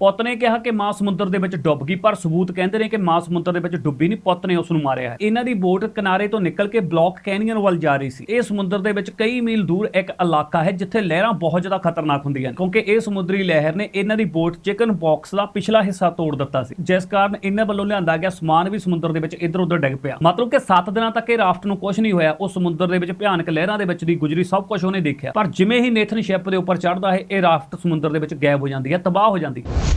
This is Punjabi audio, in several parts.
ਪੁੱਤ ਨੇ ਕਿਹਾ ਕਿ ਮਾਂ ਸਮੁੰਦਰ ਦੇ ਵਿੱਚ ਡੁੱਬ ਗਈ, ਪਰ ਸਬੂਤ ਕਹਿੰਦੇ ਨੇ ਕਿ ਮਾਂ ਸਮੁੰਦਰ ਦੇ ਵਿੱਚ ਡੁੱਬੀ ਨਹੀਂ, ਪੁੱਤ ਨੇ ਉਸ ਨੂੰ ਮਾਰਿਆ। ਹੈ ਇਹਨਾਂ ਦੀ ਬੋਟ ਕਿਨਾਰੇ ਤੋਂ ਨਿਕਲ ਕੇ ਬਲੌਕ ਕੈਨੀਅਨ ਵੱਲ ਜਾ ਰਹੀ ਸੀ। ਇਹ ਸਮੁੰਦਰ ਦੇ ਵਿੱਚ ਕਈ ਮੀਲ ਦੂਰ ਇੱਕ ਇਲਾਕਾ ਹੈ, ਜਿੱਥੇ ਲਹਿਰਾਂ ਬਹੁਤ ਜ਼ਿਆਦਾ ਖਤਰਨਾਕ ਹੁੰਦੀਆਂ ਕਿਉਂਕਿ ਇਹ ਸਮੁੰਦਰੀ ਲਹਿਰ ਨੇ ਇਹਨਾਂ ਦੀ ਬੋਟ ਚਿਕਨ ਬਾਕਸ ਦਾ ਪਿਛਲਾ ਹਿੱਸਾ ਤੋੜ ਦਿੱਤਾ ਸੀ। ਜਿਸ ਕਾਰਨ ਇਹਨਾਂ ਵੱਲੋਂ ਲਿਆਂਦਾ ਗਿਆ ਸਮਾਨ ਵੀ ਸਮੁੰਦਰ ਦੇ ਵਿੱਚ ਇੱਧਰ ਉੱਧਰ ਡਿੱਗ ਪਿਆ। ਮਤਲਬ ਕਿ 7 ਦਿਨਾਂ ਤੱਕ ਇਹ ਰਾਫਟ ਨੂੰ ਕੁਝ ਨਹੀਂ ਹੋਇਆ, ਉਹ ਸਮੁੰਦਰ ਦੇ ਵਿੱਚ ਭਿਆਨਕ ਲਹਿਰਾਂ ਦੇ ਵਿੱਚ ਦੀ ਗੁਜਰੀ ਸਭ ਕੁਝ ਉਹਨੇ ਦੇਖਿਆ। ਪਰ ਜਿਵੇਂ ਹੀ ਨੇਥਨ ਸ਼ਿਪ ਦੇ ਉੱਪਰ ਚੜ੍ਹਦਾ ਹੈ, ਇਹ ਰਾਫਟ ਸਮੁੰਦਰ ਦੇ ਵਿੱਚ ਗਾਇਬ ਹੋ ਜਾਂਦੀ ਹੈ, ਤਬਾਹ ਹੋ ਜਾਂਦੀ ਹੈ।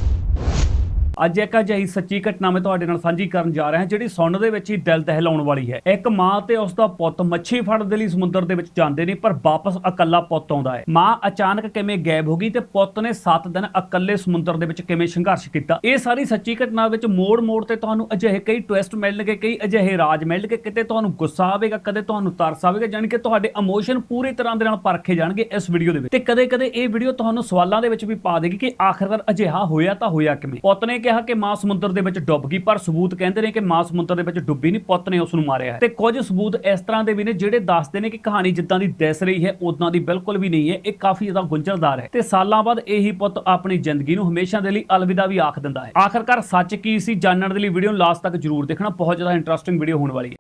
ਅੱਜ ਇੱਕ ਅਜਿਹੀ ਸੱਚੀ ਘਟਨਾ ਮੈਂ ਤੁਹਾਡੇ ਨਾਲ ਸਾਂਝੀ ਕਰਨ ਜਾ ਰਿਹਾ, ਜਿਹੜੀ ਸੁਣਨ ਦੇ ਵਿੱਚ ਹੀ ਦਿਲ ਦਹਿਲਾਉਣ ਵਾਲੀ ਹੈ। ਇੱਕ ਮਾਂ ਤੇ ਉਸ ਦਾ ਪੁੱਤ ਮੱਛੀ ਫੜਨ ਦੇ ਲਈ ਸਮੁੰਦਰ ਦੇ ਵਿੱਚ ਜਾਂਦੇ ਨੇ, ਪਰ ਵਾਪਸ ਇਕੱਲਾ ਪੁੱਤ ਆਉਂਦਾ ਹੈ। ਮਾਂ ਅਚਾਨਕ ਕਿਵੇਂ ਗਾਇਬ ਹੋ ਗਈ ਤੇ ਪੁੱਤ ਨੇ 7 ਦਿਨ ਇਕੱਲੇ ਸਮੁੰਦਰ ਦੇ ਵਿੱਚ ਕਿਵੇਂ ਸੰਘਰਸ਼ ਕੀਤਾ? ਇਹ ਸਾਰੀ ਸੱਚੀ ਘਟਨਾ ਵਿੱਚ ਮੋੜ-ਮੋੜ ਤੇ ਤੁਹਾਨੂੰ ਅਜਿਹੇ ਕਈ ਟਵਿਸਟ ਮਿਲਣਗੇ, ਕਈ ਅਜਿਹੇ ਰਾਜ ਮਿਲਣਗੇ, ਕਿਤੇ ਤੁਹਾਨੂੰ ਗੁੱਸਾ ਆਵੇਗਾ, ਕਦੇ ਤੁਹਾਨੂੰ ਤਰਸ ਆਵੇਗਾ, ਜਾਣੀ ਕਿ ਤੁਹਾਡੇ ਇਮੋਸ਼ਨ ਪੂਰੀ ਤਰ੍ਹਾਂ ਦੇ ਨਾਲ ਪਰਖੇ ਜਾਣਗੇ ਇਸ ਵੀਡੀਓ ਦੇ ਵਿੱਚ। ਤੇ ਕਦੇ-ਕਦੇ ਇਹ ਵੀਡੀਓ ਤੁਹਾਨੂੰ ਸਵਾਲਾਂ ਦੇ ਵਿੱਚ ਵੀ ਪਾ ਦੇਗੀ ਕਿ ਆਖਰਕਾਰ ਅਜਿਹਾ ਹੋਇਆ ਤਾਂ ਹੋਇਆ ਕਿਵੇਂ? ਪੁੱਤ ਨੇ ਕਿਹਾ ਕਿ ਮਾਂ ਸਮੁੰਦਰ ਦੇ ਵਿੱਚ ਡੁੱਬ ਗਈ, ਪਰ ਸਬੂਤ ਕਹਿੰਦੇ ਨੇ ਕਿ ਮਾਂ ਸਮੁੰਦਰ ਦੇ ਵਿੱਚ ਡੁੱਬੀ ਨਹੀਂ, ਪੁੱਤ ਨੇ ਉਸ ਨੂੰ ਮਾਰਿਆ ਹੈ। ਤੇ ਕੁਝ ਸਬੂਤ ਇਸ ਤਰ੍ਹਾਂ ਦੇ ਵੀ ਨੇ ਜਿਹੜੇ ਦੱਸਦੇ ਨੇ ਕਿ ਕਹਾਣੀ ਜਿੱਦਾਂ ਦੀ ਦਿਸ ਰਹੀ ਹੈ ਉਦਾਂ ਦੀ ਬਿਲਕੁਲ ਵੀ ਨਹੀਂ ਹੈ, ਇਹ ਕਾਫੀ ਜ਼ਿਆਦਾ ਗੁੰਝਲਦਾਰ ਹੈ। ਤੇ ਸਾਲਾਂ ਬਾਅਦ ਇਹੀ ਪੁੱਤ ਆਪਣੀ ਜ਼ਿੰਦਗੀ ਨੂੰ ਹਮੇਸ਼ਾ ਦੇ ਲਈ ਅਲਵਿਦਾ ਵੀ ਆਖ ਦਿੰਦਾ ਹੈ। ਆਖਰਕਾਰ ਸੱਚ ਕੀ ਸੀ, ਜਾਣਨ ਦੇ ਲਈ ਵੀਡੀਓ ਨੂੰ ਲਾਸਟ ਤੱਕ ਜਰੂਰ ਦੇਖਣਾ, ਬਹੁਤ ਜ਼ਿਆਦਾ ਇੰਟਰਸਟਿੰਗ ਵੀਡੀਓ ਹੋਣ ਵਾਲੀ ਹੈ।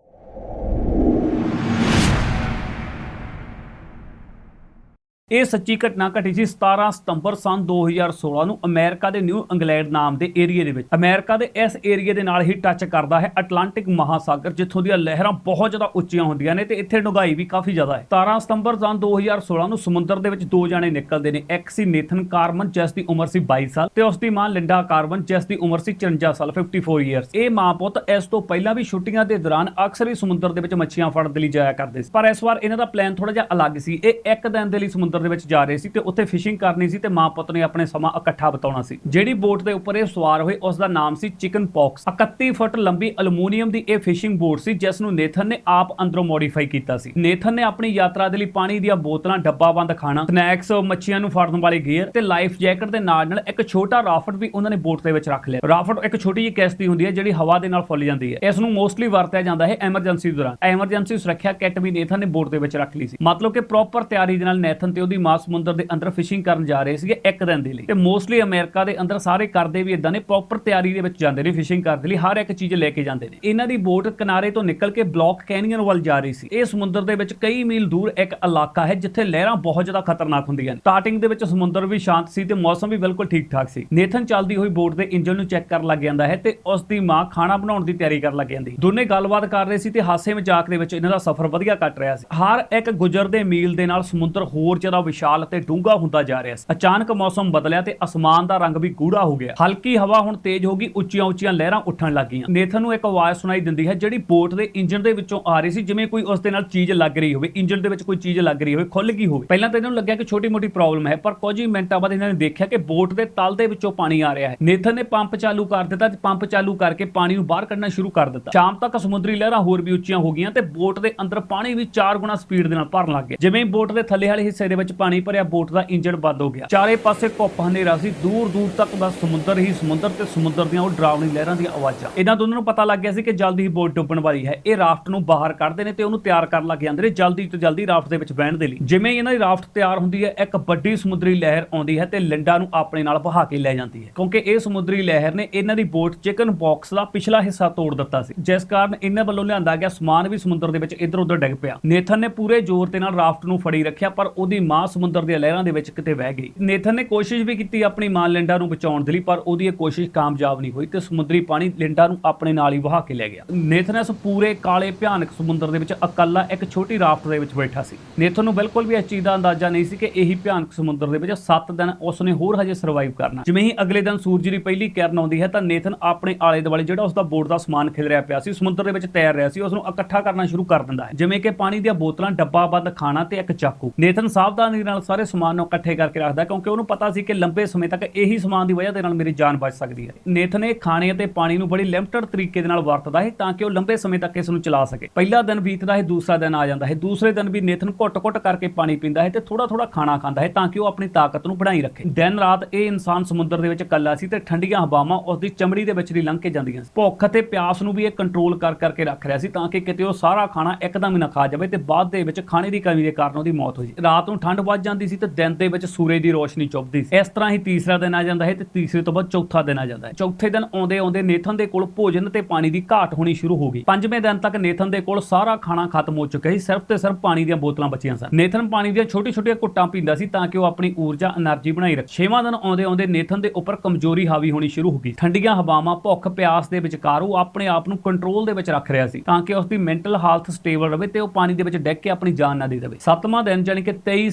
ਇਹ ਸੱਚੀ ਘਟਨਾ ਘਟੀ ਸੀ 17 ਸਤੰਬਰ ਸਨ 2016 ਨੂੰ ਅਮਰੀਕਾ ਦੇ ਨਿਊ ਇੰਗਲੈਂਡ ਨਾਮ ਦੇ ਏਰੀਆ ਦੇ ਵਿੱਚ। ਅਮਰੀਕਾ ਦੇ ਇਸ ਏਰੀਆ ਦੇ ਨਾਲ ਹੀ ਟੱਚ ਕਰਦਾ ਹੈ ਅਟਲਾਂਟਿਕ ਮਹਾਸਾਗਰ, ਜਿੱਥੋਂ ਦੀਆਂ ਲਹਿਰਾਂ ਬਹੁਤ ਜ਼ਿਆਦਾ ਉੱਚੀਆਂ ਹੁੰਦੀਆਂ ਨੇ ਤੇ ਇੱਥੇ ਡੂੰਘਾਈ ਵੀ ਕਾਫੀ ਜ਼ਿਆਦਾ ਹੈ। 17 ਸਤੰਬਰ ਸਨ 2016 ਨੂੰ ਸਮੁੰਦਰ ਦੇ ਵਿੱਚ ਦੋ ਜਾਣੇ ਨਿਕਲਦੇ ਨੇ। ਇੱਕ ਸੀ ਨੇਥਨ ਕਾਰਮਨ ਜਿਸ ਦੀ ਉਮਰ ਸੀ 22 ਸਾਲ ਤੇ ਉਸ ਦੀ ਮਾਂ ਲਿੰਡਾ ਕਾਰਮਨ ਜਿਸ ਦੀ ਉਮਰ ਸੀ 54 ਸਾਲ 54 ਇਅਰਸ ਇਹ ਮਾਂ ਪੁੱਤ ਇਸ ਤੋਂ ਪਹਿਲਾਂ ਵੀ ਛੁੱਟੀਆਂ ਦੇ ਦੌਰਾਨ ਅਕਸਰ ਹੀ ਸਮੁੰਦਰ ਦੇ ਵਿੱਚ ਮੱਛੀਆਂ ਫੜਨ ਦੇ ਲਈ ਜਾਇਆ ਕਰਦੇ ਸੀ। ਪਰ ਇਸ ਵਾਰ ਇਹਨਾਂ ਦਾ ਪਲਾਨ ਥੋੜਾ ਜਿਹਾ ਅਲੱਗ ਸੀ। ਇਹ ਇੱਕ ਦਿਨ ਦੇ ਲਈ ਸਮੁੰਦਰ ਦੇ ਵਿੱਚ ਜਾ ਰਹੇ ਸੀ ਤੇ ਉੱਥੇ ਫਿਸ਼ਿੰਗ ਕਰਨੀ ਸੀ ਤੇ ਮਾਂ ਪੁੱਤ ਨੇ ਆਪਣੇ ਸਮਾਂ ਇਕੱਠਾ ਬਿਤਾਉਣਾ ਸੀ। ਜਿਹੜੀ ਬੋਟ ਦੇ ਉੱਪਰ ਇਹ ਸਵਾਰ ਹੋਏ, ਉਸ ਦਾ ਨਾਮ ਸੀ ਚਿਕਨ ਪੌਕਸ। 31 ਫੁੱਟ ਲੰਬੀ ਅਲੂਮੀਨੀਅਮ ਦੀ ਇਹ ਫਿਸ਼ਿੰਗ ਬੋਟ ਸੀ, ਜਿਸ ਨੂੰ ਨੇਥਨ ਨੇ ਆਪ ਅੰਦਰੋਂ ਮੋਡੀਫਾਈ ਕੀਤਾ ਸੀ। ਨੇਥਨ ਨੇ ਆਪਣੀ ਯਾਤਰਾ ਦੇ ਲਈ ਪਾਣੀ ਦੀਆਂ ਬੋਤਲਾਂ ਡੱਬਾਬੰਦ ਖਾਣਾ ਸਨੈਕਸ ਮੱਛੀਆਂ ਨੂੰ ਫੜਨ ਵਾਲੇ ਗੀਅਰ ਤੇ ਲਾਈਫ ਜੈਕਟ ਦੇ ਨਾਲ ਨਾਲ ਇੱਕ ਛੋਟਾ ਰਾਫਟ ਵੀ ਉਹਨਾਂ ਨੇ ਬੋਟ ਦੇ ਵਿੱਚ ਰੱਖ ਲਿਆ। ਰਾਫਟ ਇੱਕ ਛੋਟੀ ਜਿਹੀ ਕਿਸ਼ਤੀ ਹੁੰਦੀ ਹੈ, ਜਿਹੜੀ ਹਵਾ ਦੇ ਨਾਲ ਫੁੱਲ ਜਾਂਦੀ ਹੈ। ਇਸ ਨੂੰ ਮੋਸਟਲੀ ਵਰਤਿਆ ਜਾਂਦਾ ਹੈ ਐਮਰਜੈਂਸੀ ਦੌਰਾਨ। ਐਮਰਜੈਂਸੀ ਸੁਰੱਖਿਆ ਕਿੱਟ ਵੀ ਨੇਥਨ ਨੇ ਬੋਟ ਦੇ ਵਿੱਚ ਰੱਖ ਲਈ ਸੀ। ਮਤਲਬ ਕਿ ਪ੍ਰੋਪਰ ਤਿਆਰੀ ਦੇ ਨਾਲ ਨੇਥਨ ਤੇ ਉਹਦੀ ਮਾਂ ਸਮੁੰਦਰ ਦੇ ਅੰਦਰ ਫਿਸ਼ਿੰਗ ਕਰਨ ਜਾ ਰਹੇ ਸੀਗੇ ਇੱਕ ਦਿਨ ਦੇ ਲਈ। ਤੇ ਮੋਸਟਲੀ ਅਮਰੀਕਾ ਦੇ ਅੰਦਰ ਸਾਰੇ ਕਰਦੇ ਵੀ ਇਦਾਂ ਨੇ ਪ੍ਰੋਪਰ ਤਿਆਰੀ ਦੇ ਵਿੱਚ ਜਾਂਦੇ ਨੇ ਫਿਸ਼ਿੰਗ ਕਰਨ ਦੇ ਲਈ, ਹਰ ਇੱਕ ਚੀਜ਼ ਲੈ ਕੇ ਜਾਂਦੇ ਨੇ। ਇਹਨਾਂ ਦੀ ਬੋਟ ਕਿਨਾਰੇ ਤੋਂ ਨਿਕਲ ਕੇ ਬਲੌਕ ਕੈਨੀਅਨ ਵੱਲ ਜਾ ਰਹੀ ਸੀ। ਇਹ ਸਮੁੰਦਰ ਦੇ ਵਿੱਚ ਕਈ ਮੀਲ ਦੂਰ ਇੱਕ ਇਲਾਕਾ ਹੈ, ਜਿੱਥੇ ਲਹਿਰਾਂ ਬਹੁਤ ਜ਼ਿਆਦਾ ਖਤਰਨਾਕ ਹੁੰਦੀਆਂ ਨੇ। ਸਟਾਰਟਿੰਗ ਦੇ ਵਿੱਚ ਸਮੁੰਦਰ ਵੀ ਸ਼ਾਂਤ ਸੀ ਤੇ ਮੌਸਮ ਵੀ ਬਿਲਕੁਲ ਠੀਕ ਠਾਕ ਸੀ। ਨੇਥਨ ਚੱਲਦੀ ਹੋਈ ਬੋਟ ਦੇ ਇੰਜਨ ਨੂੰ ਚੈੱਕ ਕਰਨ ਲੱਗ ਜਾਂਦਾ ਹੈ ਤੇ ਉਸ ਦੀ ਮਾਂ ਖਾਣਾ ਬਣਾਉਣ ਦੀ ਤਿਆਰੀ ਕਰਨ ਲੱਗ ਜਾਂਦੀ। ਦੋਨੇ ਗੱਲਬਾਤ ਕਰ ਰਹੇ ਸੀ ਤੇ ਹਾਸੇ ਮਜ਼ਾਕ ਦੇ ਵਿੱਚ ਇਹਨਾਂ ਦਾ ਸਫ਼ਰ ਵਧੀਆ ਕੱਟ ਰਿਹਾ ਸੀ। ਹਰ ਇੱਕ ਗੁਜ਼ਰਦੇ ਮੀਲ ਦੇ ਨਾਲ ਸਮੁੰਦਰ ਹੋਰ ਜ਼ਿਆਦਾ ਵਿਸ਼ਾਲ ਅਤੇ ਡੂੰਘਾ ਹੁੰਦਾ ਜਾ ਰਿਹਾ ਸੀ, ਅਚਾਨਕ ਮੌਸਮ ਬਦਲਿਆ ਤੇ ਅਸਮਾਨ ਦਾ ਰੰਗ ਵੀ ਗੂੜਾ ਹੋ ਗਿਆ। ਹਲਕੀ ਹਵਾ ਹੁਣ ਤੇਜ਼ ਹੋ ਗਈ, ਉੱਚੀਆਂ ਉੱਚੀਆਂ ਲਹਿਰਾਂ ਉੱਠਣ ਲੱਗੀਆਂ। ਨੇਥਨ ਨੂੰ ਇੱਕ ਆਵਾਜ਼ ਸੁਣਾਈ ਦਿੰਦੀ ਹੈ, ਜਿਹੜੀ ਬੋਟ ਦੇ ਇੰਜਨ ਦੇ ਵਿੱਚੋਂ ਆ ਰਹੀ ਸੀ, ਜਿਵੇਂ ਕੋਈ ਉਸ ਦੇ ਨਾਲ ਚੀਜ਼ ਲੱਗ ਰਹੀ ਹੋਵੇ ਇੰਜਨ ਦੇ ਵਿੱਚ ਕੋਈ ਚੀਜ਼ ਲੱਗ ਰਹੀ ਹੋਵੇ ਖੁੱਲ ਗਈ ਹੋਵੇ। ਪਹਿਲਾਂ ਤਾਂ ਇਹਨਾਂ ਨੂੰ ਲੱਗਿਆ ਕਿ ਛੋਟੀ-ਮੋਟੀ ਪ੍ਰੋਬਲਮ ਹੈ, ਪਰ ਕੁਝ ਹੀ ਮਿੰਟਾਂ ਬਾਅਦ ਇਹਨਾਂ ਨੇ ਦੇਖਿਆ ਕਿ ਬੋਟ ਦੇ ਤਲ ਦੇ ਵਿੱਚੋਂ ਪਾਣੀ ਆ ਰਿਹਾ ਹੈ। ਨੇਥਨ ਨੇ ਪੰਪ ਚਾਲੂ ਕਰ ਦਿੱਤਾ ਤੇ ਪੰਪ ਚਾਲੂ ਕਰਕੇ ਪਾਣੀ ਨੂੰ ਬਾਹਰ ਕੱਢਣਾ ਸ਼ੁਰੂ ਕਰ ਦਿੱਤਾ। ਸ਼ਾਮ ਤੱਕ ਸਮੁੰਦਰੀ ਲਹਿਰਾਂ ਹੋਰ ਵੀ ਉੱਚੀਆਂ ਹੋ ਗਈਆਂ ਤੇ ਬੋਟ ਦੇ ਅੰਦਰ ਪਾਣੀ ਵੀ 4 ਗੁਣਾ ਸਪੀਡ ਦੇ ਨਾਲ ਭਰਨ ਲੱਗ ਗਿਆ। ਜਿਵੇਂ ਬੋਟ ਦੇ ਥੱਲੇ ਵਾਲੇ ਹਿੱਸੇ ਦੇ ਵਿੱਚ ਪਾਣੀ ਭਰਿਆ, ਬੋਟ ਦਾ ਇੰਜਣ ਬੰਦ ਹੋ ਗਿਆ। ਚਾਰੇ ਪਾਸੇ ਘੁੱਪ ਹਨੇਰਾ ਸੀ। ਦੂਰ ਦੂਰ ਤੱਕ ਬਸ ਸਮੁੰਦਰ ਹੀ ਸਮੁੰਦਰ ਤੇ ਸਮੁੰਦਰ ਦੀਆਂ ਉਹ ਡਰਾਵਣੀ ਲਹਿਰਾਂ ਦੀਆਂ ਆਵਾਜ਼ਾਂ। ਇਹਨਾਂ ਦੋਨਾਂ ਨੂੰ ਪਤਾ ਲੱਗ ਗਿਆ ਸੀ ਕਿ ਜਲਦੀ ਹੀ ਬੋਟ ਡੁੱਬਣ ਵਾਲੀ ਹੈ। ਇਹ ਰਾਫਟ ਨੂੰ ਬਾਹਰ ਕੱਢਦੇ ਨੇ ਤੇ ਉਹਨੂੰ ਤਿਆਰ ਕਰਨ ਲੱਗ ਜਾਂਦੇ ਨੇ, ਜਲਦੀ ਤੋਂ ਜਲਦੀ ਰਾਫਟ ਦੇ ਵਿੱਚ ਬਹਿਣ ਦੇ ਲਈ। ਜਿਵੇਂ ਇਹਨਾਂ ਦੀ ਰਾਫਟ ਤਿਆਰ ਹੁੰਦੀ ਹੈ, ਇੱਕ ਵੱਡੀ ਸਮੁੰਦਰੀ ਲਹਿਰ ਆਉਂਦੀ ਹੈ ਤੇ ਲਿੰਡਾ ਨੂੰ ਆਪਣੇ ਨਾਲ ਬਹਾ ਕੇ ਲੈ ਜਾਂਦੀ ਹੈ। ਕਿਉਂਕਿ ਇਹ ਸਮੁੰਦਰੀ ਲਹਿਰ ਨੇ ਇਹਨਾਂ ਦੀ ਬੋਟ ਚਿਕਨ ਬਾਕਸ ਦਾ ਪਿਛਲਾ ਹਿੱਸਾ ਤੋੜ ਦਿੱਤਾ ਸੀ। ਜਿਸ ਕਾਰਨ ਇਹਨਾਂ ਵੱਲੋਂ ਲਿਆਂਦਾ ਗਿਆ ਸਮਾਨ ਵੀ ਸਮੁੰਦਰ ਦੇ ਵਿੱਚ ਇੱਧਰ ਉੱਧਰ ਡਿੱਗ ਪਿਆ। ਨੇਥਨ ਨੇ ਪੂਰੇ ਜ਼ੋਰ ਦੇ ਨਾਲ ਰਾਫਟ ਨੂੰ ਫੜੀ ਰੱਖਿਆ, ਪਰ ਉਹਦੀ ਮਾਂ ਸਮੁੰਦਰ ਦੀਆਂ ਲਹਿਰਾਂ ਦੇ ਵਿੱਚ ਕਿਤੇ ਵਹਿ ਗਈ। ਨੇਥਨ ਨੇ ਕੋਸ਼ਿਸ਼ ਵੀ ਕੀਤੀ ਆਪਣੀ ਮਾਂ ਲਿੰਡਾ ਨੂੰ ਬਚਾਉਣ ਦੇ ਲਈ, ਪਰ ਉਹਦੀ ਇਹ ਕੋਸ਼ਿਸ਼ ਕਾਮਯਾਬ ਨਹੀਂ ਹੋਈ ਤੇ ਸਮੁੰਦਰੀ ਪਾਣੀ ਲਿੰਡਾ ਨੂੰ ਆਪਣੇ ਨਾਲ ਹੀ ਵਹਾ ਕੇ ਲੈ ਗਿਆ। ਨੇਥਨ ਇਸ ਪੂਰੇ ਕਾਲੇ ਭਿਆਨਕ ਸਮੁੰਦਰ ਦੇ ਵਿੱਚ ਇਕੱਲਾ ਇੱਕ ਛੋਟੀ ਰਾਫਟ ਦੇ ਵਿੱਚ ਬੈਠਾ ਸੀ। ਨੇਥਨ ਨੂੰ ਬਿਲਕੁਲ ਵੀ ਇਸ ਚੀਜ਼ ਦਾ ਅੰਦਾਜ਼ਾ ਨਹੀਂ ਸੀ ਕਿ ਇਹੀ ਭਿਆਨਕ ਸਮੁੰਦਰ ਦੇ ਵਿੱਚ 7 ਦਿਨ ਉਸਨੇ ਹੋਰ ਹਜੇ ਸਰਵਾਈਵ ਕਰਨਾ। ਜਿਵੇਂ ਹੀ ਅਗਲੇ ਦਿਨ ਸੂਰਜ ਦੀ ਪਹਿਲੀ ਕਿਰਨ ਆਉਂਦੀ ਹੈ, ਤਾਂ ਨੇਥਨ ਆਪਣੇ ਆਲੇ ਦੁਆਲੇ ਜਿਹੜਾ ਉਸਦਾ ਬੋਰਡ ਦਾ ਸਮਾਨ ਖਿਲ ਰਿਹਾ ਪਿਆ ਸੀ, ਸਮੁੰਦਰ ਦੇ ਵਿੱਚ ਤੈਰ ਰਿਹਾ ਸੀ ਉਸ ਨੂੰ ਇਕੱਠਾ ਕਰਨਾ ਸ਼ੁਰੂ ਕਰ ਦਿੰਦਾ ਹੈ। ਜਿਵੇਂ ਕਿ ਪਾਣੀ ਦੀਆਂ ਬੋਤਲਾਂ, ਡੱਬਾ ਡੱਬਾਬੰਦ ਖਾਣਾ ਤੇ ਇੱਕ ਚਾਕੂ। ਨੇਥਨ ਸਾਹਿਬ ਸਾਵਧਾਨੀ ਨਾਲ ਸਾਰੇ ਸਮਾਨ ਨੂੰ ਇਕੱਠੇ ਕਰਕੇ ਰੱਖਦਾ, ਕਿਉਂਕਿ ਉਹਨੂੰ ਪਤਾ ਸੀ ਕਿ ਲੰਬੇ ਸਮੇਂ ਤੱਕ ਇਹੀ ਸਮਾਨ ਦੀ ਵਜ੍ਹਾ ਦੇ ਨਾਲ ਮੇਰੀ ਜਾਨ ਬਚ ਸਕਦੀ ਹੈ। ਨੇਥਨ ਇਹ ਖਾਣੇ ਅਤੇ ਪਾਣੀ ਨੂੰ ਬੜੀ ਲਿਮਟਿਡ ਤਰੀਕੇ ਦੇ ਨਾਲ ਵਰਤਦਾ ਹੈ ਤਾਂ ਕਿ ਉਹ ਲੰਬੇ ਸਮੇਂ ਤੱਕ ਇਸ ਨੂੰ ਚਲਾ ਸਕੇ। ਪਹਿਲਾ ਦਿਨ ਬੀਤਦਾ ਹੈ, ਦੂਸਰਾ ਦਿਨ ਆ ਜਾਂਦਾ ਹੈ। ਦੂਸਰੇ ਦਿਨ ਵੀ ਨੇਥਨ ਘੁੱਟ-ਘੁੱਟ ਕਰਕੇ ਪਾਣੀ ਪੀਂਦਾ ਹੈ ਤੇ ਥੋੜਾ-ਥੋੜਾ ਖਾਣਾ ਖਾਂਦਾ ਹੈ ਤਾਂ ਕਿ ਉਹ ਆਪਣੀ ਤਾਕਤ ਨੂੰ ਬਣਾਈ ਰੱਖੇ। ਦਿਨ ਰਾਤ ਇਹ ਇਨਸਾਨ ਸਮੁੰਦਰ ਦੇ ਵਿੱਚ ਇਕੱਲਾ ਸੀ ਤੇ ਠੰਡੀਆਂ ਹਵਾਵਾਂ ਉਸ ਦੀ ਚਮੜੀ ਦੇ ਵਿੱਚ ਦੀ ਲੰਘ ਕੇ ਜਾਂਦੀਆਂ ਭੁੱਖ ਅਤੇ ਪਿਆਸ ਨੂੰ ਵੀ ਇਹ ਕੰਟਰੋਲ ਕਰ ਕਰਕੇ ਰੱਖ ਰਿਹਾ ਸੀ ਤਾਂ ਕਿ ਕਿਤੇ ਉਹ ਸਾਰਾ ਖਾਣਾ ਇੱਕਦਮ ਹੀ ਨਾ ਖਾ ਜਾਵੇ ਤੇ ਬਾਅਦ ਦੇ ਵਿੱਚ ਖਾਣੇ ਦੀ ਕਮੀ ਦੇ ਕਾਰਨ ਉਹਦੀ ਮੌਤ ਹੋ ਜਾਵੇ ਰਾਤ ਨੂੰ ਠੰਡ ਵੱਧ ਜਾਂਦੀ ਸੀ ਤੇ ਦਿਨ ਦੇ ਵਿੱਚ ਸੂਰਜ ਦੀ ਰੋਸ਼ਨੀ ਚੁੱਭਦੀ ਸੀ। ਇਸ ਤਰ੍ਹਾਂ ਹੀ ਤੀਸਰਾ ਦਿਨ ਆ ਜਾਂਦਾ ਹੈ ਤੇ ਤੀਸਰੇ ਤੋਂ ਬਾਅਦ ਚੌਥਾ ਦਿਨ ਆ ਜਾਂਦਾ ਹੈ। ਚੌਥੇ ਦਿਨ ਆਉਂਦੇ ਆਉਂਦੇ ਨੇਥਨ ਦੇ ਕੋਲ ਭੋਜਨ ਤੇ ਪਾਣੀ ਦੀ ਘਾਟ ਹੋਣੀ ਸ਼ੁਰੂ ਹੋ ਗਈ। ਪੰਜਵੇਂ ਦਿਨ ਤੱਕ ਨੇਥਨ ਦੇ ਕੋਲ ਸਾਰਾ ਖਾਣਾ ਖਤਮ ਹੋ ਚੁੱਕਿਆ ਸੀ। ਸਿਰਫ ਤੇ ਸਿਰਫ ਪਾਣੀ ਦੀਆਂ ਬੋਤਲਾਂ ਬਚੀਆਂ ਸਨ। ਨੇਥਨ ਪਾਣੀ ਦੀਆਂ ਛੋਟੀ-ਛੋਟੀਆਂ ਘੁੱਟਾਂ ਪੀਂਦਾ ਸੀ ਤਾਂ ਕਿ ਉਹ ਆਪਣੀ ਊਰਜਾ એનર્ਜੀ ਬਣਾਈ ਰੱਖੇ। ਛੇਵਾਂ ਦਿਨ ਆਉਂਦੇ ਆਉਂਦੇ ਨੇਥਨ ਦੇ ਉੱਪਰ ਕਮਜ਼ੋਰੀ ਹਾਵੀ ਹੋਣੀ ਸ਼ੁਰੂ ਹੋ ਗਈ। ਠੰਡੀਆਂ ਹਵਾਵਾਂ, ਭੁੱਖ, ਪਿਆਸ ਦੇ ਵਿਚਕਾਰ ਉਹ ਆਪਣੇ ਆਪ ਨੂੰ ਕੰਟਰੋਲ ਦੇ ਵਿੱਚ ਰੱਖ ਰਿਹਾ ਸੀ ਤਾਂ ਕਿ ਉਸ ਦੀ ਮੈਂਟਲ ਹੈਲਥ ਸਟੇਬਲ ਰਹੇ ਤੇ ਉਹ ਪਾਣੀ ਦੇ ਵਿੱਚ ਡਿੱਗ ਕੇ ਆਪਣੀ ਜਾਨ ਨਾ ਦੇ ਦੇਵੇ। ਸੱਤਵਾਂ ਦਿਨ ਜਾਨੀ ਕਿ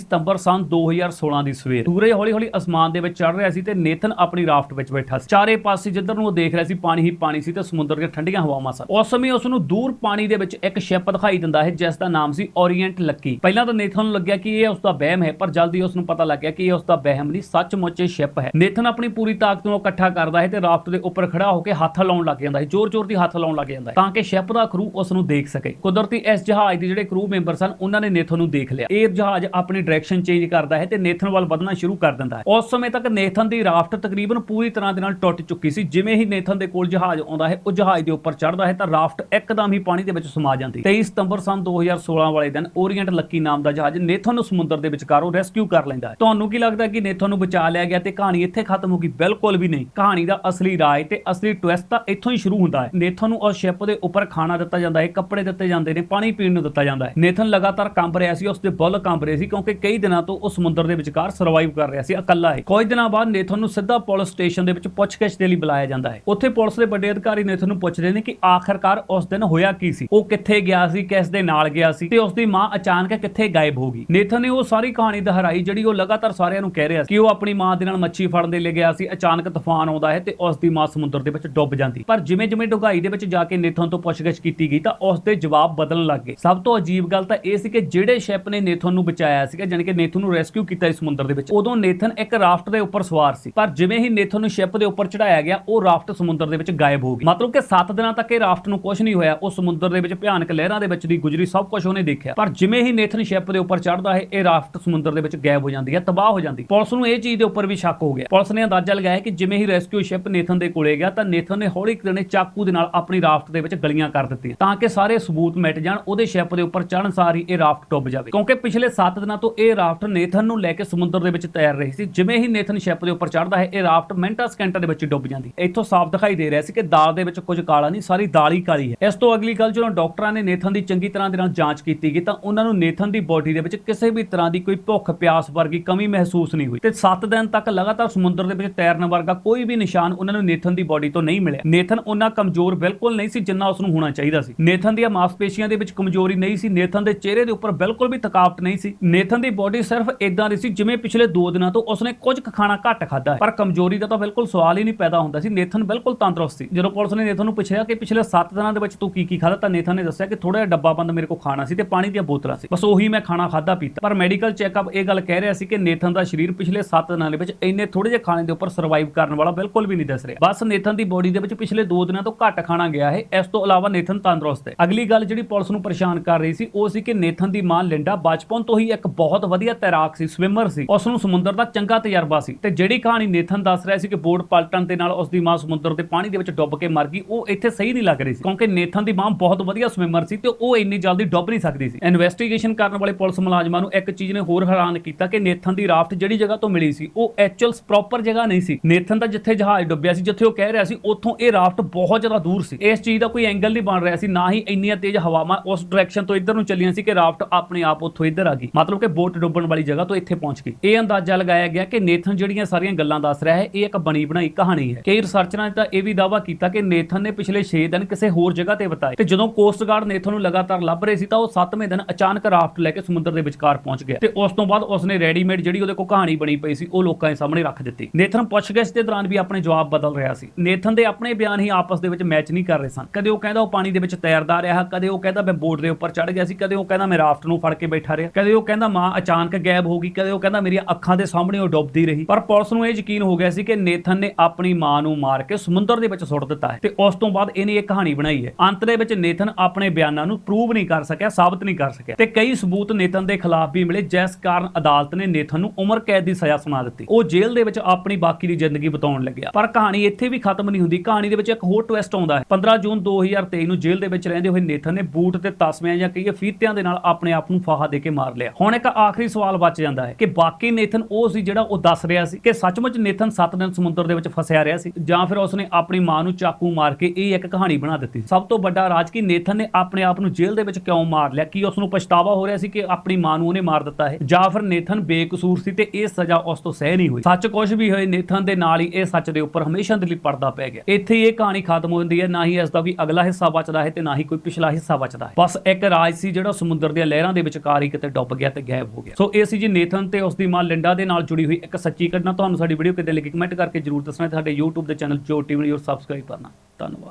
ਸਤੰਬਰ ਸਨ 2016 ਦੀ ਸਵੇਰ। ਸੂਰਜ ਹੌਲੀ-ਹੌਲੀ ਅਸਮਾਨ ਦੇ ਵਿੱਚ ਚੜ ਰਿਹਾ ਸੀ ਤੇ ਨੇਥਨ ਆਪਣੀ ਰਾਫਟ ਵਿੱਚ ਬੈਠਾ ਸੀ। ਚਾਰੇ ਪਾਸੇ ਜਿੱਧਰ ਨੂੰ ਉਹ ਦੇਖ ਰਿਹਾ ਸੀ, ਪਾਣੀ ਹੀ ਪਾਣੀ ਸੀ ਤੇ ਸਮੁੰਦਰ ਦੀਆਂ ਠੰਡੀਆਂ ਹਵਾਵਾਂ ਸਨ। ਉਸ ਸਮੇਂ ਉਸ ਨੂੰ ਦੂਰ ਪਾਣੀ ਦੇ ਵਿੱਚ ਇੱਕ ਸ਼ਿਪ ਦਿਖਾਈ ਦਿੰਦਾ ਹੈ ਜਿਸ ਦਾ ਨਾਮ ਸੀ ਓਰੀਐਂਟ ਲੱਕੀ। ਪਹਿਲਾਂ ਤਾਂ ਨੇਥਨ ਨੂੰ ਲੱਗਿਆ ਕਿ ਇਹ ਉਸ ਦਾ ਵਹਿਮ ਹੈ, ਪਰ ਜਲਦੀ ਉਸ ਨੂੰ ਪਤਾ ਲੱਗ ਕਿ ਇਹ ਉਸ ਦਾ ਵਹਿਮ ਨਹੀਂ, ਸੱਚਮੁੱਚ ਇਹ ਸ਼ਿਪ ਹੈ। ਨੇਥਨ ਆਪਣੀ ਪੂਰੀ ਤਾਕਤ ਨੂੰ ਇਕੱਠਾ ਕਰਦਾ ਹੈ ਤੇ ਰਾਫਟ ਦੇ ਉੱਪਰ ਖੜਾ ਹੋ ਕੇ ਹੱਥ ਲਾਉਣ ਲੱਗ ਜਾਂਦਾ ਹੈ ਜ਼ੋਰ-ਜ਼ੋਰ ਦੀ ਹੱਥ ਲਾਉਣ ਲੱਗ ਜਾਂਦਾ ਹੈ ਤਾਂ ਕਿ ਸ਼ਿਪ ਦਾ ਕਰੂ ਉਸ ਨੂੰ ਦੇਖ ਸਕੇ। ਕੁਦਰਤੀ ਇਸ ਜਹਾਜ਼ ਦੇ ਜਿਹੜੇ ਕਰੂ ਮੈਂਬਰ ਸਨ, ਉਹਨਾਂ ਨੇ ਨੇਥਨ ਨੂੰ ਦੇਖ ਲਿਆ। ਇਹ ਜਹਾਜ਼ ਆਪਣੀ ਡਾਇਰੈਕਸ਼ਨ ਚੇਂਜ ਕਰਦਾ ਹੈ ਤੇ ਨੇਥਨ ਵੱਲ ਵਧਣਾ ਸ਼ੁਰੂ ਕਰ ਦਿੰਦਾ ਹੈ। ਉਸ ਸਮੇਂ ਤੱਕ ਨੇਥਨ ਦੀ ਰਾਫਟ ਤਕਰੀਬਨ ਪੂਰੀ ਤਰ੍ਹਾਂ ਦੇ ਨਾਲ ਟੁੱਟ ਚੁੱਕੀ ਸੀ। ਜਿਵੇਂ ਹੀ ਨੇਥਨ ਦੇ ਕੋਲ ਜਹਾਜ਼ ਆਉਂਦਾ ਹੈ, ਉਹ ਜਹਾਜ਼ ਦੇ ਉੱਪਰ ਚੜ੍ਹਦਾ ਹੈ ਤਾਂ ਰਾਫਟ ਇੱਕਦਮ ਹੀ ਪਾਣੀ ਦੇ ਵਿੱਚ ਸਮਾ ਜਾਂਦੀ। 23 ਸਤੰਬਰ ਸਨ 2016 ਵਾਲੇ ਦਿਨ ਓਰੀਐਂਟ ਲੱਕੀ ਨਾਮ ਦਾ ਜਹਾਜ਼ ਨੇਥਨ ਨੂੰ ਸਮੁੰਦਰ ਦੇ ਵਿਚਕਾਰੋਂ ਰੈਸਕਿਊ ਕਰ ਲੈਂਦਾ ਹੈ। ਤੁਹਾਨੂੰ ਕੀ ਲੱਗਦਾ ਕਿ ਨੇਥਨ ਨੂੰ ਬਚਾ ਲਿਆ ਗਿਆ ਤੇ ਕਹਾਣੀ ਇੱਥੇ ਖਤਮ ਹੋ ਗਈ? ਬਿਲਕੁਲ ਵੀ ਨਹੀਂ। ਕਹਾਣੀ ਦਾ ਅਸਲੀ ਰਾਜ ਤੇ ਅਸਲੀ ਟਵਿਸਟ ਤਾਂ ਇੱਥੋਂ ਹੀ ਸ਼ੁਰੂ ਹੁੰਦਾ ਹੈ। ਨੇਥਨ ਨੂੰ ਉਸ ਸ਼ਿਪ ਦੇ ਉੱਪਰ ਖਾਣਾ ਦਿੱਤਾ ਜਾਂਦਾ ਹੈ, ਕੱਪੜੇ ਦਿੱਤੇ ਜਾਂਦੇ ਨੇ, ਪਾਣੀ ਪੀਣ ਨੂੰ ਦਿੱਤਾ ਜਾਂਦਾ ਹੈ। ਨੇਥਨ ਲਗਾਤਾਰ ਕੰਬ ਰਿਹਾ ਸੀ ਉਸ ਦੇ ਬੁੱਲ ਕੰਬ ਰਹੇ ਸੀ ਕਿਉਂਕਿ ਕਈ ਦਿਨਾਂ ਤੋਂ ਉਹ ਸਮੁੰਦਰ ਦੇ ਵਿਚਕਾਰ ਸਰਵਾਈਵ ਕਰ ਰਿਹਾ ਸੀ, ਇਕੱਲਾ ਹੀ। ਕੁਝ ਦਿਨਾਂ ਬਾਅਦ ਨੇਥਨ ਨੂੰ ਸਿੱਧਾ ਪੁਲਿਸ ਸਟੇਸ਼ਨ ਦੇ ਵਿੱਚ ਪੁੱਛਗਿੱਛ ਦੇ ਲਈ ਬੁਲਾਇਆ ਜਾਂਦਾ ਹੈ। ਉੱਥੇ ਪੁਲਿਸ ਦੇ ਵੱਡੇ ਅਧਿਕਾਰੀ ਨੇਥਨ ਨੂੰ ਪੁੱਛਦੇ ਨੇ ਕਿ ਆਖਰਕਾਰ ਉਸ ਦਿਨ ਹੋਇਆ ਕੀ ਸੀ? ਉਹ ਕਿੱਥੇ ਗਿਆ ਸੀ, ਕਿਸ ਦੇ ਨਾਲ ਗਿਆ ਸੀ ਤੇ ਉਸ ਦੀ ਮਾਂ ਅਚਾਨਕ ਕਿੱਥੇ ਗਾਇਬ ਹੋ ਗਈ? ਨੇਥਨ ਨੇ ਉਹ ਸਾਰੀ ਕਹਾਣੀ ਦੁਹਰਾਈ, ਜਿਹੜੀ ਉਹ ਲਗਾਤਾਰ ਸਾਰਿਆਂ ਨੂੰ ਕਹਿ ਰਿਹਾ ਸੀ ਕਿ ਉਹ ਆਪਣੀ ਮਾਂ ਦੇ ਨਾਲ ਮੱਛੀ ਫੜਨ ਦੇ ਲਈ ਗਿਆ ਸੀ। ਅਚਾਨਕ ਤੂਫਾਨ ਆਉਂਦਾ ਹੈ ਤੇ ਉਸ ਦੀ ਮਾਂ ਸਮੁੰਦਰ ਦੇ ਵਿੱਚ ਡੁੱਬ ਜਾਂਦੀ। ਪਰ ਜਿਵੇਂ ਜਿਵੇਂ ਡੁਗਾਈ ਦੇ ਵਿੱਚ ਜਾ ਕੇ ਨੇਥਨ ਤੋਂ ਪੁੱਛਗਿੱਛ ਕੀਤੀ ਗਈ ਤਾਂ ਉਸ ਦੇ ਜਵਾਬ ਬਦਲਣ ਲੱਗ ਗਏ। ਸਭ ਤੋਂ ਅਜੀਬ ਗੱਲ ਤਾਂ ਇਹ ਸੀ ਕਿ ਜਿਹੜੇ ਸ਼ਿਪ ਨੇ ਨੇਥਨ ਨੂੰ ਬਚਾਇਆ ਸੀਗਾ ਜਾਣੀ ਕਿ ਨੇਥਨ ਨੂੰ ਰੈਸਕਿਊ ਕੀਤਾ ਇਸ ਸਮੁੰਦਰ ਦੇ ਵਿੱਚ। ਉਦੋਂ ਨੇਥਨ ਇੱਕ ਰਾਫਟ ਦੇ ਉੱਪਰ ਸਵਾਰ ਸੀ, ਪਰ ਜਿਵੇਂ ਹੀ ਨੇਥਨ ਨੂੰ ਸ਼ਿਪ ਦੇ ਉੱਪਰ ਚੜਾਇਆ ਗਿਆ, ਉਹ ਰਾਫਟ ਸਮੁੰਦਰ ਦੇ ਵਿੱਚ ਗਾਇਬ ਹੋ ਗਈ। ਮਤਲਬ ਕਿ 7 ਦਿਨਾਂ ਤੱਕ ਇਹ ਰਾਫਟ ਨੂੰ ਕੁਝ ਨਹੀਂ ਹੋਇਆ। ਉਹ ਸਮੁੰਦਰ ਦੇ ਵਿੱਚ ਭਿਆਨਕ ਲਹਿਰਾਂ ਦੇ ਵਿੱਚ ਦੀ ਗੁਜ਼ਰੀ, ਸਭ ਕੁਝ ਉਹਨੇ ਦੇਖਿਆ। ਪਰ ਜਿਵੇਂ ਹੀ ਨੇਥਨ ਸ਼ਿਪ ਦੇ ਉੱਪਰ ਚੜਦਾ ਹੈ, ਇਹ ਰਾਫਟ ਸਮੁੰਦਰ ਦੇ ਵਿੱਚ ਗਾਇਬ ਹੋ ਜਾਂਦੀ ਹੈ, ਤਬਾਹ ਹੋ ਜਾਂਦੀ। ਪੁਲਿਸ ਨੂੰ ਇਹ ਚੀਜ਼ ਦੇ ਉੱਪਰ ਵੀ ਸ਼ੱਕ ਹੋ ਗਿਆ। ਪੁਲਿਸ ਨੇ ਅੰਦਾਜ਼ਾ ਲਗਾਇਆ ਕਿ ਜਿਵੇਂ ਹੀ ਰੈਸਕਿਊ ਸ਼ਿਪ ਨੇਥਨ ਦੇ ਕੋਲੇ ਗਿਆ, ਤਾਂ ਨੇਥਨ ਨੇ ਹੌਲੀ ਕਰਨੇ ਚਾਕੂ ਦੇ ਨਾਲ ਆਪਣੀ ਰਾਫਟ ਦੇ ਵਿੱਚ ਗਲੀਆਂ ਕਰ ਦਿੱਤੀਆਂ, ਤਾਂ ਕਿ ਸਾਰੇ ਸਬੂਤ ਮਿਟ ਜਾਣ, ਉਹਦੇ ਸ਼ਿਪ ਦੇ ਉੱਪਰ ਚੜਨ ਸਾਰ ਹੀ ਇਹ ਰਾਫਟ ਡੁੱਬ ਜਾਵੇ। ਕਿਉਂਕਿ ਪਿਛਲੇ 7 ਦਿਨਾਂ ਤੋਂ ਇਹ ਰਾਫਟ ਨੇਥਨ ਨੂੰ ਲੈ ਕੇ ਸਮੁੰਦਰ ਦੇ ਵਿੱਚ ਤੈਰ ਰਹੀ ਸੀ। ਜਿਵੇਂ ਹੀ ਨੇਥਨ ਸ਼ਿਪ ਦੇ ਉੱਪਰ ਚੜਦਾ ਹੈ, ਇਹ ਰਾਫਟ ਮਿੰਟਾਂ ਸਕਿੰਟਾਂ ਦੇ ਵਿੱਚ ਡੁੱਬ ਜਾਂਦੀ ਇੱਥੋਂ ਸਾਫ਼ ਦਿਖਾਈ ਦੇ ਰਿਹਾ ਸੀ ਕਿ ਦਾਲ ਦੇ ਵਿੱਚ ਕੁਝ ਕਾਲਾ ਨਹੀਂ, ਸਾਰੀ ਦਾਲ ਹੀ ਕਾਲੀ ਹੈ। ਇਸ ਤੋਂ ਅਗਲੀ ਗੱਲ, ਜਦੋਂ ਡਾਕਟਰਾਂ ਨੇ ਨੇਥਨ ਦੀ ਚੰਗੀ ਤਰ੍ਹਾਂ ਦੇ ਨਾਲ ਜਾਂਚ ਕੀਤੀ ਗਈ, ਤਾਂ ਉਹਨਾਂ ਨੂੰ ਨੇਥਨ ਦੀ ਬੋਡੀ ਦੇ ਵਿੱਚ ਕਿਸੇ ਵੀ ਤਰ੍ਹਾਂ ਦੀ ਕੋਈ ਭੁੱਖ, ਪਿਆਸ ਵਰਗੀ ਕਮੀ ਮਹਿਸੂਸ ਨਹੀਂ ਹੋਈ। ਤੇ 7 ਦਿਨ ਤੱਕ ਲਗਾਤਾਰ ਸਮੁੰਦਰ ਦੇ ਵਿੱਚ ਤੈਰਨ ਵਰਗਾ ਕੋਈ ਵੀ ਨਿਸ਼ਾਨ ਉਹਨਾਂ ਨੂੰ ਨੇਥਨ ਦੀ ਬੋਡੀ ਤੋਂ ਨਹੀਂ ਮਿਲਿਆ। ਨੇਥਨ ਉਹਨਾਂ ਕਮਜ਼ੋਰ ਬਿਲਕੁਲ ਨਹੀਂ ਸੀ ਜਿੰਨਾ ਉਸ ਨੂੰ ਹੋਣਾ ਚਾਹੀਦਾ ਸੀ। ਨੇਥਨ ਦੀਆਂ ਮਾਸਪੇਸ਼ੀਆਂ ਦੇ ਵਿੱਚ ਕਮਜ਼ੋਰੀ ਨਹੀਂ ਸੀ, ਨੇਥਨ ਦੇ ਚਿਹਰੇ ਦੇ ਉੱਪਰ ਬਿਲਕੁਲ ਵੀ ਥਕਾਵਟ ਨਹੀਂ ਸੀ। ਨੇਥਨ ਦੀ ਬੋਡੀ ਸਿਰਫ ਇਦਾਂ ਦੀ ਸੀ ਜਿਵੇਂ ਪਿਛਲੇ 2 ਦਿਨਾਂ ਤੋਂ ਉਸਨੇ ਕੁਝ ਖਾਣਾ ਘੱਟ ਖਾਦਾ ਹੈ। ਪਰ ਕਮਜ਼ੋਰੀ ਦਾ ਤਾਂ ਬਿਲਕੁਲ ਸਵਾਲ ਹੀ ਨਹੀਂ ਪੈਦਾ ਹੁੰਦਾ ਸੀ। ਨੇਥਨ ਬਿਲਕੁਲ ਤੰਦਰੁਸਤ ਸੀ। ਜਦੋਂ ਪੁਲਿਸ ਨੇ ਨੇਥਨ ਨੂੰ ਪੁੱਛਿਆ ਕਿ ਪਿਛਲੇ 7 ਦਿਨਾਂ ਦੇ ਵਿੱਚ ਤੂੰ ਕੀ ਕੀ ਖਾਦਾ ਤਾਂ ਨੇਥਨ ਨੇ ਦੱਸਿਆ ਕਿ ਥੋੜਾ ਜਿਹਾ ਡੱਬਾ ਬੰਦ ਮੇਰੇ ਕੋਲ ਖਾਣਾ ਸੀ ਤੇ ਪਾਣੀ ਦੀਆਂ ਬੋਤਲਾਂ ਸੀ। ਬਸ ਉਹੀ ਮੈਂ ਖਾਣਾ ਖਾਦਾ ਪੀਤਾ। ਪਰ ਮੈਡੀਕਲ ਚੈੱਕਅਪ ਇਹ ਗੱਲ ਕਹਿ ਰਿਹਾ ਸੀ ਕਿ ਨੇਥਨ ਦਾ ਸਰੀਰ ਪਿਛਲੇ 7 ਦਿਨਾਂ ਦੇ ਵਿੱਚ ਇੰਨੇ ਥੋੜੇ ਜਿਹੇ ਖਾਣੇ ਦੇ ਉੱਪਰ ਸਰਵਾਈਵ ਕਰਨ ਵਾਲਾ ਬਿਲਕੁਲ ਵੀ ਨਹੀਂ ਦੱਸ ਰਿਹਾ। ਬਸ ਨੇਥਨ ਦੀ ਬੋਡੀ ਦੇ ਵਿੱਚ ਪਿਛਲੇ 2 ਦਿਨਾਂ ਤੋਂ ਘੱਟ ਖਾਣਾ ਗਿਆ ਹੈ। ਇਸ ਤੋਂ ਇਲਾਵਾ ਨੇਥਨ ਤੰਦਰੁਸਤ ਹੈ। ਅਗਲੀ ਗੱਲ ਜਿਹੜੀ ਪੁਲਿਸ ਨੂੰ ਪਰੇਸ਼ਾਨ ਕਰ ਰਹੀ ਸੀ, ਉਹ ਸੀ ਕਿ ਨੇਥਨ ਦੀ ਮਾਂ ਲਿੰਡਾ ਬਚਪਨ ਤੋਂ ਹੀ ਇੱਕ ਬਹੁਤ ਵਧੀਆ ਤੈਰਾਕ ਸੀ, ਸਵਿਮਰ ਸੀ। ਉਸ ਨੂੰ ਸਮੁੰਦਰ ਦਾ ਚੰਗਾ ਤਜਰਬਾ ਸੀ। ਤੇ ਜਿਹੜੀ ਕਹਾਣੀ ਨੇਥਨ ਦੱਸ ਰਿਹਾ ਸੀ ਕਿ ਬੋਟ ਪਲਟਣ ਦੇ ਨਾਲ ਉਸ ਦੀ ਮਾਂ ਸਮੁੰਦਰ ਦੇ ਪਾਣੀ ਦੇ ਵਿੱਚ ਡੁੱਬ ਕੇ ਮਰ ਗਈ, ਉਹ ਇੱਥੇ ਸਹੀ ਨਹੀਂ ਲੱਗ ਰਹੀ ਸੀ। ਕਿਉਂਕਿ ਨੇਥਨ ਦੀ ਮਾਂ ਬਹੁਤ ਵਧੀਆ ਸਵਿਮਰ ਸੀ ਤੇ ਉਹ ਇੰਨੀ ਜਲਦੀ ਡੁੱਬ ਨਹੀਂ ਸਕਦੀ ਸੀ। ਇਨਵੈਸਟੀਗੇਸ਼ਨ ਕਰਨ ਵਾਲੇ ਪੁਲਿਸ ਮੁਲਾਜ਼ਮਾਂ ਨੂੰ ਇੱਕ ਚੀਜ਼ ਨੇ ਹੋਰ ਹੈਰਾਨ ਕੀਤਾ ਕਿ ਨੇਥਨ ਦੀ ਰਾਫਟ ਜਿਹੜੀ ਜਗ੍ਹਾ ਤੋਂ ਮਿਲੀ ਸੀ, ਉਹ ਐਕਚੁਅਲ ਪ੍ਰੋਪਰ ਜਗ੍ਹਾ ਨਹੀਂ ਸੀ। ਨੇਥਨ ਦਾ ਜਿੱਥੇ ਜਹਾਜ਼ ਡੁੱਬਿਆ ਸੀ, ਜਿੱਥੇ ਉਹ ਕਹਿ ਰਿਹਾ ਸੀ, ਉੱਥੋਂ ਇਹ ਰਾਫਟ ਬਹੁਤ ਜ਼ਿਆਦਾ ਦੂਰ ਸੀ। ਇਸ ਚੀਜ਼ ਦਾ ਕੋਈ ਐਂਗਲ ਨਹੀਂ ਬਣ ਰਿਹਾ ਸੀ, ਨਾ ਹੀ ਇੰਨੀਆਂ ਤੇਜ਼ ਹਵਾਵਾਂ ਉਸ ਡਾਇਰੈਕਸ਼ਨ ਤੋਂ ਇੱਧਰ ਨੂੰ ਚੱਲੀਆਂ ਸੀ ਕਿ ਰਾਫਟ ਆਪਣੇ ਆਪ ਉੱਥੋਂ ਇੱਧਰ ਆ ਗਈ। ਮਤਲਬ ਕਿ ਬੋਟ ਡੁੱਬਣ ਵਾਲੀ ਜਗ੍ਹਾ ਤੋਂ ਇੱਥੇ ਪਹੁੰਚ ਗਈ ਇਹ ਅੰਦਾਜ਼ਾ ਲਗਾਇਆ ਗਿਆ ਕਿ ਨੇਥਨ ਜਿਹੜੀਆਂ ਸਾਰੀਆਂ ਗੱਲਾਂ ਦੱਸ ਰਿਹਾ ਹੈ, ਇਹ ਇੱਕ ਬਣੀ ਬਣਾਈ ਕਹਾਣੀ ਹੈ। ਕਈ ਰਿਸਰਚਰਾਂ ਨੇ ਤਾਂ ਇਹ ਵੀ ਦਾਅਵਾ ਕੀਤਾ ਕਿ ਨੇਥਨ ਨੇ ਪਿਛਲੇ 6 ਦਿਨ ਕਿਸੇ ਹੋਰ ਜਗ੍ਹਾ ਤੇ ਬਿਤਾਏ। ਤੇ ਜਦੋਂ ਕੋਸਟ ਗਾਰਡ ਨੇਥਨ ਨੂੰ ਲਗਾਤਾਰ ਲੱਭ ਰਹੇ ਸੀ, ਤਾਂ ਉਹ 7ਵੇਂ ਦਿਨ ਅਚਾਨਕ ਰਾਫਟ ਲੈ ਕੇ ਸਮੁੰਦਰ ਦੇ ਵਿਚਕਾਰ ਪਹੁੰਚ ਗਿਆ। ਤੇ ਉਸ ਤੋਂ ਬਾਅਦ ਉਸਨੇ ਰੈਡੀਮੇਡ ਜਿਹੜੀ ਉਹਦੇ ਕੋਲ ਕਹਾਣੀ ਬਣੀ ਪਈ ਸੀ, ਉਹ ਲੋਕਾਂ ਦੇ ਸਾਹਮਣੇ ਰੱਖ ਦਿੱਤੀ। ਨੇਥਨ ਪੁੱਛਗਿੱਛ ਦੇ ਦੌਰਾਨ ਵੀ ਆਪਣੇ ਜਵਾਬ ਬਦਲ ਰਿਹਾ ਸੀ। ਨੇਥਨ ਦੇ ਆਪਣੇ ਬਿਆਨ ਹੀ ਆਪਸ ਦੇ ਵਿੱਚ ਮੈਚ ਨਹੀਂ ਕਰ ਰਹੇ ਸਨ। ਕਦੇ ਉਹ ਕਹਿੰਦਾ ਉਹ ਪਾਣੀ ਦੇ ਵਿੱਚ ਤੈਰਦਾ ਰਿਹਾ, ਕਦੇ ਉਹ ਕਹਿੰਦਾ ਮੈਂ ਬੋਟ ਦੇ ਉੱਪਰ ਚੜ ਗਿਆ ਸੀ, ਕਦੇ ਉਹ ਕਹਿੰਦਾ ਮੈਂ ਰਾਫਟ ਨੂੰ ਫੜ ਕੇ ਬੈਠਾ ਰਿਹਾ, ਕਦੇ ਉਹ ਕਹਿੰਦਾ ਮਾਂ ਅਚਾਨਕ ਗਾਇਬ ਹੋ ਗਈ, ਕਦੇ ਉਹ ਕਹਿੰਦਾ ਮੇਰੀਆਂ ਅੱਖਾਂ ਦੇ ਸਾਹਮਣੇ ਉਹ ਡੁੱਬਦੀ ਰਹੀ। ਪਰ ਪੁਲਿਸ ਨੂੰ ਇਹ ਯਕੀਨ ਹੋ ਗਿਆ ਸੀ ਕਿ ਨੇਥਨ ਨੇ ਆਪਣੀ ਮਾਂ ਨੂੰ ਮਾਰ ਕੇ ਸਮੁੰਦਰ ਦੇ ਵਿੱਚ ਸੁੱਟ ਦਿੱਤਾ ਹੈ। ਤੇ ਉਸ ਤੋਂ ਬਾਅਦ ਇਹਨੇ ਇਹ ਕਹਾਣੀ ਬਣਾਈ ਹੈ। ਅੰਤ ਦੇ ਵਿੱਚ ਨੇਥਨ ਆਪਣੇ ਬਿਆਨਾਂ ਨੂੰ ਪ੍ਰੂਵ ਨਹੀਂ ਕਰ ਸਕਿਆ, ਸਾਬਤ ਨਹੀਂ ਕਰ ਸਕਿਆ। ਤੇ ਕਈ ਸਬੂਤ ਨੇਥਨ ਦੇ ਖਿਲਾਫ ਵੀ ਮਿਲੇ, ਜਿਸ ਕਾਰਨ ਅਦਾਲਤ ਨੇ ਨੇਥਨ ਨੂੰ ਉਮਰ ਕੈਦ ਦੀ ਸਜ਼ਾ ਸੁਣਾ ਦਿੱਤੀ। ਉਹ ਜੇਲ੍ਹ ਦੇ ਵਿੱਚ ਆਪਣੀ ਬਾਕੀ ਦੀ ਜ਼ਿੰਦਗੀ ਬਿਤਾਉਣ ਲੱਗਿਆ। ਪਰ ਕਹਾਣੀ ਇੱਥੇ ਵੀ ਖਤਮ ਨਹੀਂ ਹੁੰਦੀ। ਕਹਾਣੀ ਦੇ ਵਿੱਚ ਇੱਕ ਹੋਰ ਟਵਿਸਟ ਆਉਂਦਾ ਹੈ। 15 ਜੂਨ 2023 ਨੂੰ ਜੇਲ੍ਹ ਦੇ ਵਿੱਚ ਰਹਿੰਦੇ ਹੋਏ ਨੇਥਨ ਨੇ ਬੂਟ ਤੇ ਤਸਮਿਆਂ ਜਾਂ ਕਈ ਫੀਤਿਆਂ ਦੇ ਨਾਲ ਆਪਣੇ ਆਪ ਨੂੰ ਫਾਹਾ ਦੇ ਕੇ ਮਾਰ ਲਿਆ। ਹੁਣ ਇੱਕ ਆਖਰੀ ਸਵਾਲ ਬਚ ਜਾਂਦਾ ਹੈ ਕਿ ਬਾਕੀ ਨੇਥਨ ਉਹ ਸੀ ਜਿਹੜਾ ਉਹ ਦੱਸ ਰਿਹਾ ਸੀ ਕਿ ਸੱਚਮੁੱਚ ਨੇਥਨ 7 ਦਿਨ ਸਮੁੰਦਰ ਦੇ ਵਿੱਚ ਫਸਿਆ ਰਿਹਾ ਸੀ ਜਾਂ ਫਿਰ ਉਸਨੇ ਆਪਣੀ ਮਾਂ ਨੂੰ ਚਾਕੂ ਮਾਰ ਕੇ ਇਹ ਇੱਕ ਕਹਾਣੀ ਬਣਾ ਦਿੱਤੀ ਸਭ ਤੋਂ ਵੱਡਾ ਰਾਜ ਕਿ ਨੇਥਨ ਨੇ ਆਪਣੇ ਆਪ ਨੂੰ ਜੇਲ੍ਹ ਦੇ ਵਿੱਚ ਕਿਉਂ ਮਾਰ ਲਿਆ? ਕੀ ਉਸ ਨੂੰ ਪਛਤਾਵਾ ਹੋ ਰਿਹਾ ਸੀ ਕਿ ਆਪਣੀ ਮਾਂ ਨੂੰ ਉਹਨੇ ਮਾਰ ਦਿੱਤਾ ਹੈ? ਜਾਂ ਫਿਰ ਨੇਥਨ ਬੇਕਸੂਰ ਸੀ ਤੇ ਇਹ ਸਜ਼ਾ ਉਸ ਤੋਂ ਸਹਿ ਨਹੀਂ ਹੋਈ? ਸੱਚ ਕੁਝ ਵੀ ਹੋਏ, ਨੇਥਨ ਦੇ ਨਾਲ ਹੀ ਇਹ ਸੱਚ ਦੇ ਉੱਪਰ ਹਮੇਸ਼ਾ ਦੇ ਲਈ ਪਰਦਾ ਪੈ ਗਿਆ। ਇੱਥੇ ਇਹ ਕਹਾਣੀ ਖਤਮ ਹੋ ਜਾਂਦੀ ਹੈ। ਨਾ ਹੀ ਇਸ ਦਾ ਕੋਈ ਅਗਲਾ ਹਿੱਸਾ ਬਚਦਾ ਹੈ ਤੇ ਨਾ ਹੀ ਕੋਈ ਪਿਛਲਾ ਹਿੱਸਾ ਬਚਦਾ ਹੈ। ਬਸ ਇੱਕ ਰਾਜ ਸੀ ਜਿਹੜਾ ਸਮੁੰਦਰ ਦੀਆਂ ਲਹਿਰਾਂ ਦੇ ਵਿਚਕਾਰ ਹੀ ਕਿਤੇ ਡੁੱਬ ਗਿਆ ਤੇ ਗਾਇਬ ਹੋ ਗਿਆ। ਸੋ ਇਹ ਸੀ ਜੀ ਨੇਥਨ ਤੇ ਉਸ ਦੀ ਮਾਂ ਲਿੰਡਾ ਦੇ ਨਾਲ ਜੁੜੀ ਹੋਈ ਇੱਕ ਸੱਚੀ ਘਟਨਾ। ਤੁਹਾਨੂੰ ਸਾਡੀ ਵੀਡੀਓ ਕਿਤੇ ਲੱਗੀ, ਕਮੈਂਟ ਕਰਕੇ ਜਰੂਰ ਦੱਸਣਾ ਤੇ ਸਾਡੇ YouTube ਦੇ ਚੈਨਲ ਜੋ ਟੀਵੀ ਨੂੰ ਸਬਸਕ੍ਰਾਈਬ ਕਰਨਾ। ਧੰਨਵਾਦ।